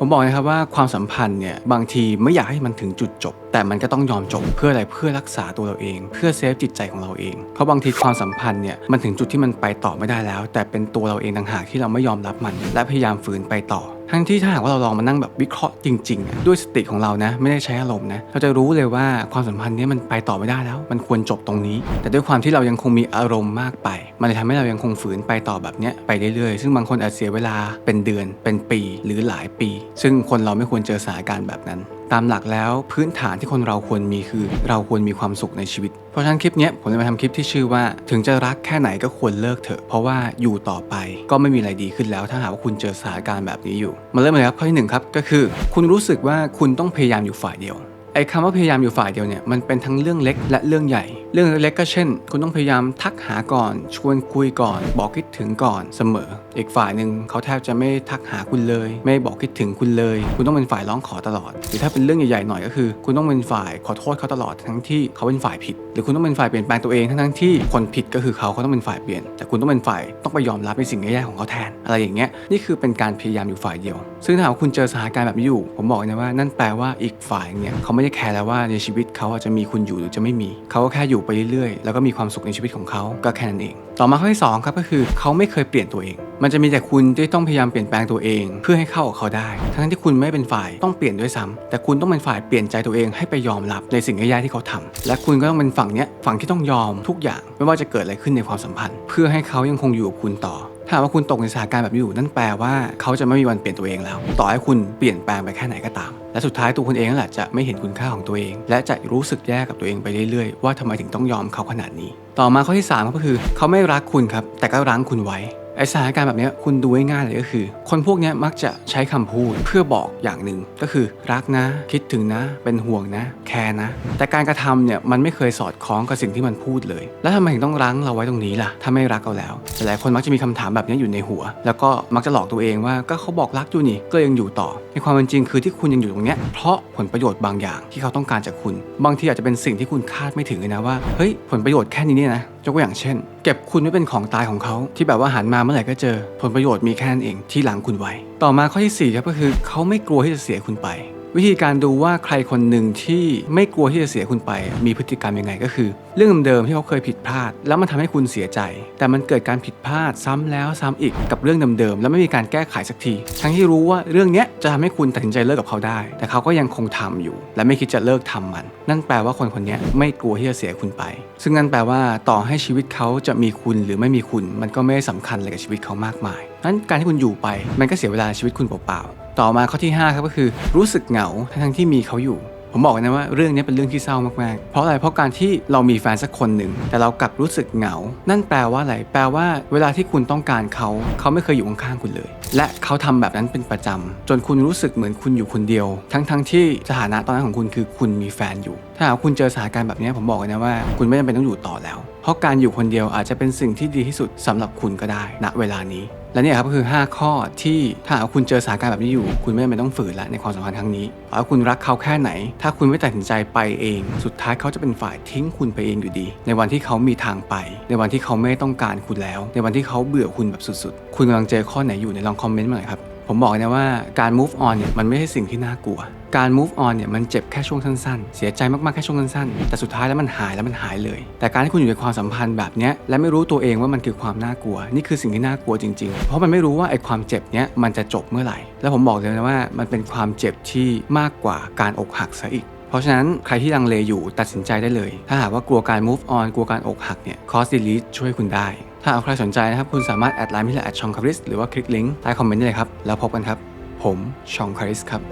ผมบอกนะครับว่าความสัมพันธ์เนี่ยบางทีไม่อยากให้มันถึงจุดจบ แต่มันก็ต้องยอมจบเพื่ออะไรเพื่อรักษาตัวเราเอง เพื่อเซฟจิตใจของเราเองเพราะบางทีความสัมพันธ์เนี่ยมันถึงจุดที่มันไปต่อไม่ได้แล้ว แต่เป็นตัวเราเองต่างหากที่เราไม่ยอมรับมัน และพยายามฝืนไปต่อ ทั้งที่ถ้าหากว่าเราลองมานั่งแบบวิเคราะห์จริงๆ ด้วยสติของเรานะไม่ได้ใช้อารมณ์นะเราจะรู้เลยว่าความสัมพันธ์นี้มันไปต่อไม่ได้แล้ว มันควรจบตรงนี้ แต่ด้วยความที่เรายังคงมีอารมณ์มากไปมันเลยทำให้เรายังคงฝืนไปต่อแบบเนี้ยไปเรื่อยๆ ซึ่งบางคนอาจเสียเวลาเป็นเดือนเป็นปีหรือหลายปี ซึ่งคนเราไม่ควรเจอสถานการณ์แบบนั้น ตามหลักแล้วพื้นฐานที่คนเราควรมีคือ เราควรมีความสุขในชีวิต เพราะฉะนั้นคลิปนี้ผมเลยมาทำคลิปที่ชื่อว่า ถึงจะรักแค่ไหนก็ควรเลิกเถอะ เพราะว่าอยู่ต่อไปก็ไม่มีอะไรดีขึ้นแล้ว ถ้าหากว่าคุณเจอสถานการณ์แบบนี้อยู่ มาเริ่มเลยครับข้อที่หนึ่งครับก็คือ คุณรู้สึกว่าคุณต้องพยายามอยู่ฝ่ายเดียว ไอ้คำว่าพยายามอยู่ฝ่ายเดียวเนี่ยมันเป็นทั้งเรื่องเล็กและเรื่องใหญ่ เรื่องเล็กก็เช่น คุณต้องพยายามทักหาก่อน ชวนคุยก่อน บอกคิดถึงก่อนเสมอ อีกฝ่ายหนึ่งเขาแทบจะไม่ทักหาคุณเลย ไม่บอกคิดถึงคุณเลย คุณต้องเป็นฝ่ายร้องขอตลอด หรือถ้าเป็นเรื่องใหญ่ๆหน่อยก็คือ คุณต้องเป็นฝ่ายขอโทษเขาตลอดทั้งที่เขาเป็นฝ่ายผิด หรือคุณต้องเป็นฝ่ายเปลี่ยนแปลงตัวเองทั้งที่คนผิดก็คือเขาเขาต้องเป็นฝ่ายเปลี่ยน แต่คุณต้องเป็นฝ่ายต้องไปยอมรับในสิ่งแย่ๆของเขาแทน อะไรอย่างเงี้ยนี่คือเป็นการพยายามอยู่ฝ่ายเดียว ซึ่งถ้าหากคุณเจอสถานการณ์แบบนี้อยู่ ผมบอกนะว่านั่นแปลว่าอีกฝ่ายเนี่ยเขาไม่ได้แคร์แล้วว่าในชีวิตเขาอาจจะมีคุณอยู่หรือจะไม่มี เขาก็แค่อยู่ไปเรื่อยๆ แล้วก็มีความสุขในชีวิตของเขาก็แค่นั้นเอง ต่อมาข้อที่สองครับก็คือเขาไม่เคยเปลี่ยนตัวเอง มันจะมีแต่คุณที่ต้องพยายามเปลี่ยนแปลงตัวเอง เพื่อให้เข้ากับเขาได้ ทั้งที่คุณไม่เป็นฝ่ายต้องเปลี่ยนด้วยซ้ำแต่คุณต้องเป็นฝ่ายเปลี่ยนใจตัวเองให้ไปยอมรับในสิ่งแย่ๆที่เขาทำและคุณก็ต้องเป็นฝั่งเนี้ยฝั่งที่ต้องยอมทุกอย่าง ไม่ว่าจะเกิดอะไรขึ้นในความสัมพันธ์ เพื่อให้เขายังคงอยู่กับคุณต่อ ถ้าว่าคุณตกในสถานการณ์แบบนี้อยู่ นั่นแปลว่าเขาจะไม่มีวันเปลี่ยนตัวเองแล้ว ต่อให้คุณเปลี่ยนแปลงไปแค่ไหนก็ตาม และสุดท้ายตัวคุณเองนั่นแหละจะไม่เห็นคุณค่าของตัวเอง และจะรู้สึกแย่กับตัวเองไปเรื่อยๆ ว่าทำไมถึงต้องยอมเขาขนาดนี้ ต่อมาข้อที่ 3 ก็คือ เขาไม่รักคุณครับ แต่ก็รั้งคุณไว้ ไอสถานการณ์แบบนี้คุณดูง่ายเลยก็คือ คนพวกนี้มักจะใช้คำพูดเพื่อบอกอย่างหนึ่งก็คือรักนะ คิดถึงนะ เป็นห่วงนะ แคร์นะ แต่การกระทำเนี่ยมันไม่เคยสอดคล้องกับสิ่งที่มันพูดเลย แล้วทำไมถึงต้องรั้งเราไว้ตรงนี้ล่ะถ้าไม่รักเราแล้วหลายคนมักจะมีคำถามแบบนี้อยู่ในหัว แล้วก็มักจะหลอกตัวเองว่าก็เขาบอกรักอยู่นี่ก็ยังอยู่ต่อ ในความเป็นจริงคือที่คุณยังอยู่ตรงเนี้ยเพราะผลประโยชน์บางอย่างที่เขาต้องการจากคุณ บางทีอาจจะเป็นสิ่งที่คุณคาดไม่ถึงเลยนะว่าเฮ้ยผลประโยชน์แค่นี้เนี่ยนะ ยกตัวอย่างเช่น เก็บคุณไว้เป็นของตายของเขาที่แบบว่าหันมาเมื่อไหร่ก็เจอ ผลประโยชน์มีแค่นั้นเองที่หลังคุณไว้ ต่อมาข้อที่4ครับก็คือเขาไม่กลัวที่จะเสียคุณไป วิธีการดูว่าใครคนหนึ่งที่ไม่กลัวที่จะเสียคุณไป มีพฤติกรรมยังไงก็คือ เรื่องเดิมๆที่เขาเคยผิดพลาด แล้วมันทำให้คุณเสียใจ แต่มันเกิดการผิดพลาดซ้ำแล้วซ้ำอีกกับเรื่องเดิมๆแล้วไม่มีการแก้ไขสักที ทั้งที่รู้ว่าเรื่องนี้จะทำให้คุณตัดสินใจเลิกกับเขาได้ แต่เขาก็ยังคงทำอยู่ และไม่คิดจะเลิกทำมัน นั่นแปลว่าคนคนนี้ไม่กลัวที่จะเสียคุณไป ซึ่งนั่นแปลว่าต่อให้ชีวิตเขาจะมีคุณหรือไม่มีคุณ มันก็ไม่ได้สำคัญอะไรกับชีวิตเขามากมายนั้นการที่คุณอยู่ไป มันก็เสียเวลาชีวิตคุณเปล่าๆต่อมาข้อที่5ครับก็คือรู้สึกเหงาทั้งที่มีเขาอยู่ผมบอกนะว่าเรื่องนี้เป็นเรื่องที่เศร้ามากๆ เพราะอะไรเพราะการที่เรามีแฟนสักคนหนึ่ง แต่เรากลับรู้สึกเหงา นั่นแปลว่าอะไรแปลว่าเวลาที่คุณต้องการเขา เขาไม่เคยอยู่ข้างๆคุณเลย และเขาทำแบบนั้นเป็นประจำจนคุณรู้สึกเหมือนคุณอยู่คนเดียว ทั้งๆที่สถานะตอนนั้นของคุณคือคุณมีแฟนอยู่ถ้าหากคุณเจอสถานการณ์แบบนี้ผมบอกเลยนะว่า คุณไม่จำเป็นต้องอยู่ต่อแล้ว เพราะการอยู่คนเดียวอาจจะเป็นสิ่งที่ดีที่สุดสำหรับคุณก็ได้ณเวลานี้ และนี่ครับก็คือ 5 ข้อที่ถ้าหากคุณเจอสถานการณ์แบบนี้อยู่ คุณไม่จำเป็นต้องฝืนละในความสัมพันธ์ครั้งนี้ต่อให้คุณรักเขาแค่ไหน ถ้าคุณไม่ตัดสินใจไปเอง สุดท้ายเขาจะเป็นฝ่ายทิ้งคุณไปเองอยู่ดี ในวันที่เขามีทางไป ในวันที่เขาไม่ต้องการคุณแล้ว ในวันที่เขาเบื่อคุณแบบสุดๆ คุณกำลังเจอข้อไหนอยู่ในลองคอมเมนต์มาหน่อยครับ ผมบอกเลยนะว่าการ move on เนี่ยมันไม่ใช่สิ่งที่น่ากลัว การ move on เนี่ยมันเจ็บแค่ช่วงสั้นๆ เสียใจมากๆ แค่ช่วงสั้นๆ แต่สุดท้ายแล้วมันหายแล้วมันหายเลย แต่การที่คุณอยู่ในความสัมพันธ์แบบเนี้ยและไม่รู้ตัวเองว่ามันคือความน่ากลัว นี่คือสิ่งที่น่ากลัวจริงๆ เพราะมันไม่รู้ว่าไอ้ความเจ็บเนี้ยมันจะจบเมื่อไหร่ แล้วผมบอกเลยนะว่ามันเป็นความเจ็บที่มากกว่าการอกหักซะอีกเพราะฉะนั้นใครที่ลังเลอยู่ตัดสินใจได้เลย ถ้าหากว่ากลัวการ move on กลัวการอกหักเนี่ย course delete ช่วยคุณได้ ถ้าเอาใครสนใจนะครับ คุณสามารถแอดไลน์มิลแอดชองคาริสหรือว่าคลิกลิงก์ใต้คอมเมนต์ได้เลยครับ แล้วพบกันครับ ผมชองคาริสครับ